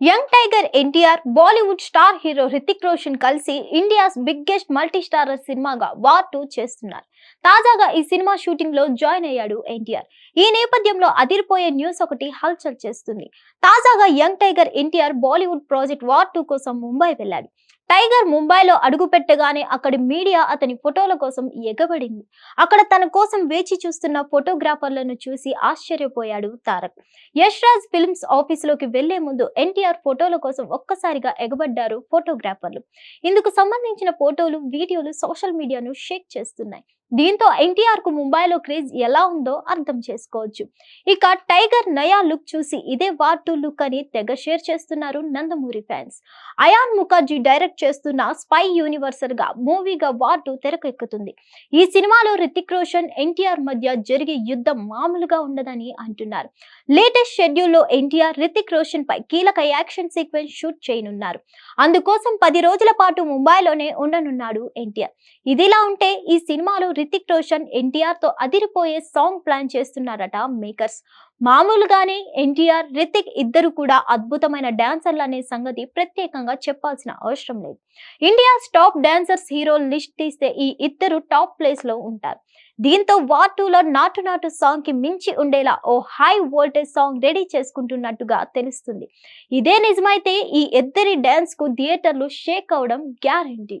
Young tiger NTR Bollywood star hero Hrithik Roshan కలిసి India's biggest multi starrer సినిమాగా war two చేస్తున్నారు. తాజాగా ఈ సినిమా షూటింగ్లో జాయిన్ అయ్యాడు ఎన్టీఆర్ ఈ నేపథ్యంలో అదిరిపోయే న్యూస్ ఒకటి హల్చల్ చేస్తుంది. తాజాగా young tiger NTR Bollywood project war two కోసం ముంబై వెళ్ళాడు. టైగర్ ముంబైలో అడుగు పెట్టగానే అక్కడి మీడియా అతని ఫోటోల కోసం ఎగబడింది. అక్కడ తన కోసం వేచి చూస్తున్న ఫోటోగ్రాఫర్లను చూసి ఆశ్చర్యపోయాడు తారక్. యష్ రాజ్ ఫిల్మ్స్ ఆఫీసులోకి వెళ్ళే ముందు ఎన్టీఆర్ ఫోటోల కోసం ఒక్కసారిగా ఎగబడ్డారు ఫోటోగ్రాఫర్లు. ఇందుకు సంబంధించిన ఫోటోలు వీడియోలు సోషల్ మీడియాను షేక్ చేస్తున్నాయి. దీంతో ఎన్టీఆర్కు ముంబైలో క్రేజ్ ఎలా ఉందో అర్థం చేసుకోవచ్చు. ఇక టైగర్ నయా లుక్ చూసి ఇదే వార్ టూ లుక్ అని తెగ షేర్ చేస్తున్నారు నందమూరి ఫ్యాన్స్. అయాన్ ముఖర్జీ డైరెక్ట్ చేస్తున్న స్పై యూనివర్సల్గా మూవీగా వార్ టూ తెరకెక్కుతుంది. ఈ సినిమాలో రితిక్ రోషన్ ఎన్టీఆర్ మధ్య జరిగే యుద్ధం మామూలుగా ఉండదని అంటున్నారు. లేటెస్ట్ షెడ్యూల్లో ఎన్టీఆర్ రితిక్ రోషన్ పై కీలక యాక్షన్ సీక్వెన్స్ షూట్ చేయనున్నారు. అందుకోసం పది రోజుల పాటు ముంబైలోనే ఉండనున్నాడు ఎన్టీఆర్. ఇదిలా ఉంటే ఈ సినిమాలో రితిక్ రోషన్ ఎన్టీఆర్తో అదిరిపోయే సాంగ్ ప్లాన్ చేస్తున్నారట మేకర్స్. మామూలుగానే ఎన్టీఆర్ రితిక్ ఇద్దరు కూడా అద్భుతమైన డాన్సర్లు అనే సంగతి ప్రత్యేకంగా చెప్పాల్సిన అవసరం లేదు. India top dancers hero list తీస్తే ఈ ఇద్దరు టాప్ ప్లేస్లో ఉంటారు. దీంతో వార్ టూలో నాటు నాటు సాంగ్కి మించి ఉండేలా ఓ హై వోల్టేజ్ సాంగ్ రెడీ చేసుకుంటున్నట్టుగా తెలుస్తుంది. ఇదే నిజమైతే ఈ ఇద్దరి డాన్స్కు థియేటర్లు షేక్ అవడం గ్యారంటీ.